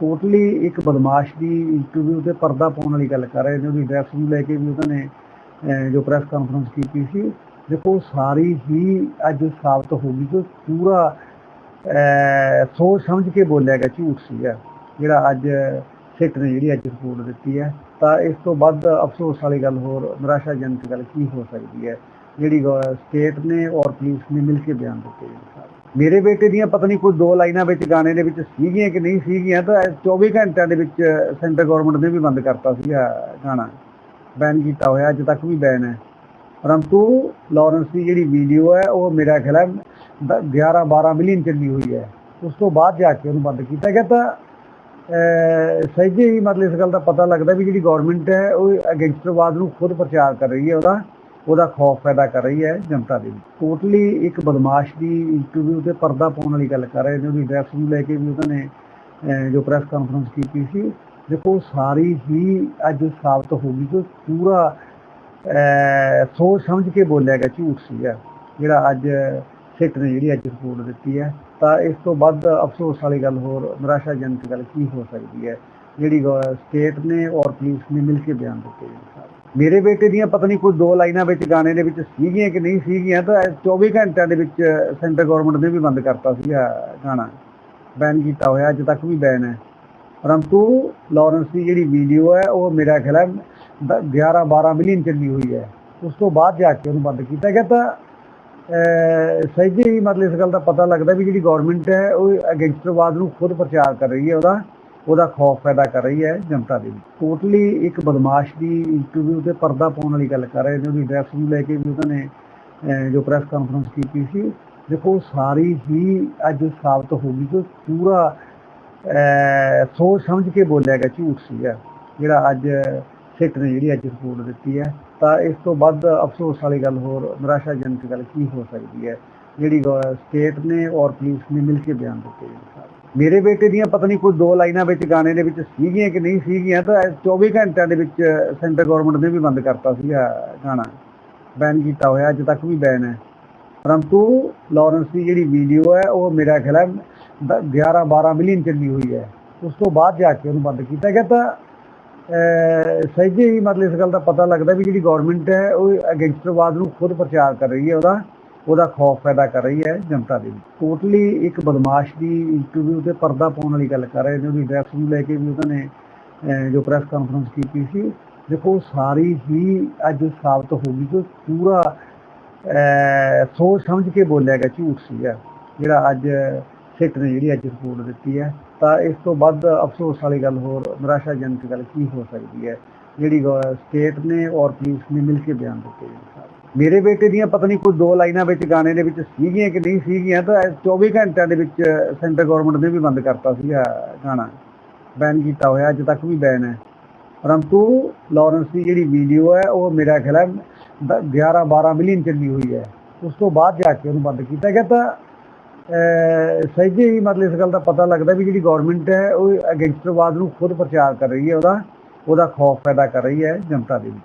Totally ਇੱਕ ਬਦਮਾਸ਼ ਦੀ interview ਤੇ ਪਰਦਾ ਪਾਉਣ ਵਾਲੀ ਗੱਲ ਕਰ ਰਹੇ ਨੇ, ਉਹਦੀ ਡਰੈਸ ਨੂੰ ਲੈ ਕੇ ਵੀ ਉਹਨਾਂ ਨੇ ਜੋ ਪ੍ਰੈਸ ਕਾਨਫਰੰਸ ਕੀਤੀ ਸੀ, ਦੇਖੋ ਸਾਰੀ ਹੀ ਅੱਜ ਸਾਬਤ ਹੋ ਗਈ ਕਿ ਪੂਰਾ ਸੋਚ ਸਮਝ ਕੇ ਬੋਲਿਆ ਗਿਆ, ਝੂਠ ਸੀਗਾ, ਜਿਹੜਾ ਅੱਜ ਸਿੱਟ ਨੇ ਜਿਹੜੀ ਅੱਜ ਰਿਪੋਰਟ ਦਿੱਤੀ ਹੈ। ਤਾਂ ਇਸ ਤੋਂ ਵੱਧ ਅਫਸੋਸ ਵਾਲੀ ਗੱਲ ਹੋਰ, ਨਿਰਾਸ਼ਾਜਨਕ ਗੱਲ ਕੀ ਹੋ ਸਕਦੀ ਹੈ? ਜਿਹੜੀ ਸਟੇਟ ਨੇ ਔਰ ਪੁਲਿਸ ਨੇ ਮਿਲ ਕੇ ਬਿਆਨ ਦਿੱਤੇ ਨੇ ਸਾਰੇ। ਮੇਰੇ ਬੇਟੇ ਦੀਆਂ ਪਤਾ ਨਹੀਂ ਕੋਈ ਦੋ ਲਾਈਨਾਂ ਵਿੱਚ ਗਾਣੇ ਦੇ ਵਿੱਚ ਸੀਗੀਆਂ ਕਿ ਨਹੀਂ ਸੀਗੀਆਂ, ਤਾਂ ਇਹ 24 ਘੰਟਿਆਂ ਦੇ ਵਿੱਚ ਸੈਂਟਰ ਗਵਰਨਮੈਂਟ ਨੇ ਵੀ ਬੰਦ ਕਰਤਾ ਸੀਗਾ ਗਾਣਾ। ਬੈਨ ਕੀਤਾ ਹੋਇਆ, ਅੱਜ ਤੱਕ ਵੀ ਬੈਨ ਹੈ। ਪਰੰਤੂ ਲਾਰੈਂਸ ਦੀ ਜਿਹੜੀ ਵੀਡੀਓ ਹੈ, ਉਹ ਮੇਰਾ ਖਿਆਲ ਹੈ 11 12 ਮਿਲੀਅਨ ਚੱਲੀ ਹੋਈ ਹੈ। ਉਸ ਤੋਂ ਬਾਅਦ ਜਾ ਕੇ ਉਹਨੂੰ ਬੰਦ ਕੀਤਾ ਗਿਆ, ਤਾਂ ਸਹੀ ਜੀ ਮਤਲਬ ਇਸ ਗੱਲ ਦਾ ਪਤਾ ਲੱਗਦਾ ਵੀ ਜਿਹੜੀ ਗਵਰਨਮੈਂਟ ਹੈ, ਉਹ ਗੈਂਗਸਟਰਵਾਦ ਨੂੰ ਖੁਦ ਪ੍ਰਚਾਰ ਕਰ ਰਹੀ ਹੈ ਉਹਦਾ। ਉਹਦਾ ਖੌਫ ਪੈਦਾ ਕਰ ਰਹੀ ਹੈ ਜਨਤਾ ਦੇ ਵਿੱਚ। ਟੋਟਲੀ ਇੱਕ ਬਦਮਾਸ਼ ਦੀ ਇੰਟਰਵਿਊ ਤੇ ਪਰਦਾ ਪਾਉਣ ਵਾਲੀ ਗੱਲ ਕਰ ਰਹੇ ਨੇ, ਉਹਦੀ ਡਰੈਸ ਨੂੰ ਲੈ ਕੇ ਵੀ ਉਹਨਾਂ ਨੇ ਜੋ ਪ੍ਰੈਸ ਕਾਨਫਰੰਸ ਕੀਤੀ ਸੀ, ਦੇਖੋ ਸਾਰੀ ਹੀ ਅੱਜ ਸਾਬਤ ਹੋ ਗਈ ਕਿ ਪੂਰਾ ਸੋਚ ਸਮਝ ਕੇ ਬੋਲਿਆ ਗਿਆ, ਝੂਠ ਸੀਗਾ। ਜਿਹੜਾ ਅੱਜ ਸਿੱਟ ਨੇ ਜਿਹੜੀ ਅੱਜ ਰਿਪੋਰਟ ਦਿੱਤੀ ਹੈ, ਤਾਂ ਇਸ ਤੋਂ ਵੱਧ ਅਫਸੋਸ ਵਾਲੀ ਗੱਲ ਹੋਰ, ਨਿਰਾਸ਼ਾਜਨਕ ਗੱਲ ਕੀ ਹੋ ਸਕਦੀ ਹੈ? ਜਿਹੜੀ ਸਟੇਟ ਨੇ ਔਰ ਪੁਲਿਸ ਨੇ ਮਿਲ ਕੇ ਬਿਆਨ ਦਿੱਤੇ ਨੇ ਸਾਰੇ। ਮੇਰੇ ਬੇਟੇ ਦੀਆਂ ਪਤਾ ਨਹੀਂ ਕੋਈ ਦੋ ਲਾਈਨਾਂ ਵਿੱਚ ਗਾਣੇ ਦੇ ਵਿੱਚ ਸੀਗੀਆਂ ਕਿ ਨਹੀਂ ਸੀਗੀਆਂ, ਤਾਂ ਇਹ 24 ਘੰਟਿਆਂ ਦੇ ਵਿੱਚ ਸੈਂਟਰ ਗਵਰਨਮੈਂਟ ਨੇ ਵੀ ਬੰਦ ਕਰਤਾ ਸੀਗਾ ਗਾਣਾ। ਬੈਨ ਕੀਤਾ ਹੋਇਆ, ਅੱਜ ਤੱਕ ਵੀ ਬੈਨ ਹੈ। ਪਰੰਤੂ ਲਾਰੈਂਸ ਦੀ ਜਿਹੜੀ ਵੀਡੀਓ ਹੈ, ਉਹ ਮੇਰਾ ਖਿਆਲ ਹੈ 11 12 ਮਿਲੀਅਨ ਚੱਲੀ ਹੋਈ ਹੈ। ਉਸ ਤੋਂ ਬਾਅਦ ਜਾ ਕੇ ਉਹਨੂੰ ਬੰਦ ਕੀਤਾ ਗਿਆ, ਤਾਂ ਸਹੀ ਮਤਲਬ ਇਸ ਗੱਲ ਦਾ ਪਤਾ ਲੱਗਦਾ ਵੀ ਜਿਹੜੀ ਗਵਰਨਮੈਂਟ ਹੈ, ਉਹ ਗੈਂਗਸਟਰਵਾਦ ਨੂੰ ਖੁਦ ਪ੍ਰਚਾਰ ਕਰ ਰਹੀ ਹੈ ਉਹਦਾ। ਉਹਦਾ ਖੌਫ ਪੈਦਾ ਕਰ ਰਹੀ ਹੈ ਜਨਤਾ ਦੇ ਵਿੱਚ। ਟੋਟਲੀ ਇੱਕ ਬਦਮਾਸ਼ ਦੀ ਇੰਟਰਵਿਊ ਤੇ ਪਰਦਾ ਪਾਉਣ ਵਾਲੀ ਗੱਲ ਕਰ ਰਹੇ ਨੇ, ਉਹਦੀ ਡਰੈਸ ਨੂੰ ਲੈ ਕੇ ਵੀ ਉਹਨਾਂ ਨੇ ਜੋ ਪ੍ਰੈਸ ਕਾਨਫਰੰਸ ਕੀਤੀ ਸੀ, ਦੇਖੋ ਸਾਰੀ ਹੀ ਅੱਜ ਸਾਬਤ ਹੋ ਗਈ ਕਿ ਪੂਰਾ ਸੋਚ ਸਮਝ ਕੇ ਬੋਲਿਆ ਗਿਆ, ਝੂਠ ਸੀਗਾ। ਜਿਹੜਾ ਅੱਜ ਸਿੱਟ ਨੇ ਜਿਹੜੀ ਅੱਜ ਰਿਪੋਰਟ ਦਿੱਤੀ ਹੈ, ਤਾਂ ਇਸ ਤੋਂ ਵੱਧ ਅਫਸੋਸ ਵਾਲੀ ਗੱਲ ਹੋਰ, ਨਿਰਾਸ਼ਾਜਨਕ ਗੱਲ ਕੀ ਹੋ ਸਕਦੀ ਹੈ? ਜਿਹੜੀ ਸਟੇਟ ਨੇ ਔਰ ਪੁਲਿਸ ਨੇ ਮਿਲ ਕੇ ਬਿਆਨ ਦਿੱਤੇ ਨੇ ਸਾਰੇ। ਮੇਰੇ ਬੇਟੇ ਦੀਆਂ ਪਤਾ ਨਹੀਂ ਕੋਈ ਦੋ ਲਾਈਨਾਂ ਵਿੱਚ ਗਾਣੇ ਦੇ ਵਿੱਚ ਸੀਗੀਆਂ ਕਿ ਨਹੀਂ ਸੀਗੀਆਂ ਤਾਂ ਇਹ 24 ਘੰਟਿਆਂ ਦੇ ਵਿੱਚ ਸੈਂਟਰ ਗਵਰਨਮੈਂਟ ਨੇ ਵੀ ਬੰਦ ਕਰਤਾ ਸੀਗਾ ਗਾਣਾ। ਬੈਨ ਕੀਤਾ ਹੋਇਆ ਅੱਜ ਤੱਕ ਵੀ ਬੈਨ ਹੈ। ਪਰੰਤੂ ਲਾਰੈਂਸ ਦੀ ਜਿਹੜੀ ਵੀਡੀਓ ਹੈ ਉਹ ਮੇਰਾ ਖਿਆਲ ਹੈ 11 12 ਮਿਲੀਅਨ ਚੱਲੀ ਹੋਈ ਹੈ। ਉਸ ਤੋਂ ਬਾਅਦ ਜਾ ਕੇ ਉਹਨੂੰ ਬੰਦ ਕੀਤਾ ਗਿਆ ਤਾਂ ਅਹ, ਸਹਿਜੇ ਹੀ ਮਤਲਬ ਇਸ ਗੱਲ ਦਾ ਪਤਾ ਲੱਗਦਾ ਵੀ ਜਿਹੜੀ ਗਵਰਨਮੈਂਟ ਹੈ ਉਹ ਗੈਂਗਸਟਰਵਾਦ ਨੂੰ ਖੁਦ ਪ੍ਰਚਾਰ ਕਰ ਰਹੀ ਹੈ ਉਹਦਾ। ਉਹਦਾ ਖੌਫ ਪੈਦਾ ਕਰ ਰਹੀ ਹੈ ਜਨਤਾ ਦੇ ਵਿੱਚ। ਟੋਟਲੀ ਇੱਕ ਬਦਮਾਸ਼ ਦੀ ਇੰਟਰਵਿਊ ਤੇ ਪਰਦਾ ਪਾਉਣ ਵਾਲੀ ਗੱਲ ਕਰ ਰਹੇ ਨੇ, ਉਹਦੀ ਡਰੈਸ ਨੂੰ ਲੈ ਕੇ ਵੀ ਉਹਨਾਂ ਨੇ ਜੋ ਪ੍ਰੈਸ ਕਾਨਫਰੰਸ ਕੀਤੀ ਸੀ, ਦੇਖੋ ਸਾਰੀ ਹੀ ਅੱਜ ਸਾਬਤ ਹੋ ਗਈ ਕਿ ਪੂਰਾ ਸੋਚ ਸਮਝ ਕੇ ਬੋਲਿਆ ਗਿਆ, ਝੂਠ ਸੀਗਾ। ਜਿਹੜਾ ਅੱਜ ਸਿੱਟ ਨੇ ਜਿਹੜੀ ਅੱਜ ਰਿਪੋਰਟ ਦਿੱਤੀ ਹੈ, ਤਾਂ ਇਸ ਤੋਂ ਵੱਧ ਅਫਸੋਸ ਵਾਲੀ ਗੱਲ ਹੋਰ, ਨਿਰਾਸ਼ਾਜਨਕ ਗੱਲ ਕੀ ਹੋ ਸਕਦੀ ਹੈ? ਜਿਹੜੀ ਸਟੇਟ ਨੇ ਔਰ ਪੁਲਿਸ ਨੇ ਮਿਲ ਕੇ ਬਿਆਨ ਦਿੱਤੇ ਨੇ ਸਾਰੇ। ਮੇਰੇ ਬੇਟੇ ਦੀਆਂ ਪਤਾ ਨਹੀਂ ਕੋਈ ਦੋ ਲਾਈਨਾਂ ਵਿੱਚ ਗਾਣੇ ਦੇ ਵਿੱਚ ਸੀਗੀਆਂ ਕਿ ਨਹੀਂ ਸੀਗੀਆਂ ਤਾਂ ਇਹ 24 ਘੰਟਿਆਂ ਦੇ ਵਿੱਚ ਸੈਂਟਰ ਗਵਰਨਮੈਂਟ ਨੇ ਵੀ ਬੰਦ ਕਰਤਾ ਸੀਗਾ ਗਾਣਾ। ਬੈਨ ਕੀਤਾ ਹੋਇਆ ਅੱਜ ਤੱਕ ਵੀ ਬੈਨ ਹੈ। ਪਰੰਤੂ ਲਾਰੈਂਸ ਦੀ ਜਿਹੜੀ ਵੀਡੀਓ ਹੈ ਉਹ ਮੇਰਾ ਖਿਆਲ ਹੈ 11 12 ਮਿਲੀਅਨ ਚੱਲੀ ਹੋਈ ਹੈ। ਉਸ ਤੋਂ ਬਾਅਦ ਜਾ ਕੇ ਉਹਨੂੰ ਬੰਦ ਕੀਤਾ ਗਿਆ ਤਾਂ ਅਹ, ਸਹਿਜੇ ਹੀ ਮਤਲਬ ਇਸ ਗੱਲ ਦਾ ਪਤਾ ਲੱਗਦਾ ਵੀ ਜਿਹੜੀ ਗਵਰਨਮੈਂਟ ਹੈ ਉਹ ਗੈਂਗਸਟਰਵਾਦ ਨੂੰ ਖੁਦ ਪ੍ਰਚਾਰ ਕਰ ਰਹੀ ਹੈ ਉਹਦਾ ਉਹਦਾ ਖੌਫ ਪੈਦਾ ਕਰ ਰਹੀ ਹੈ ਜਨਤਾ ਦੇ ਵਿੱਚ।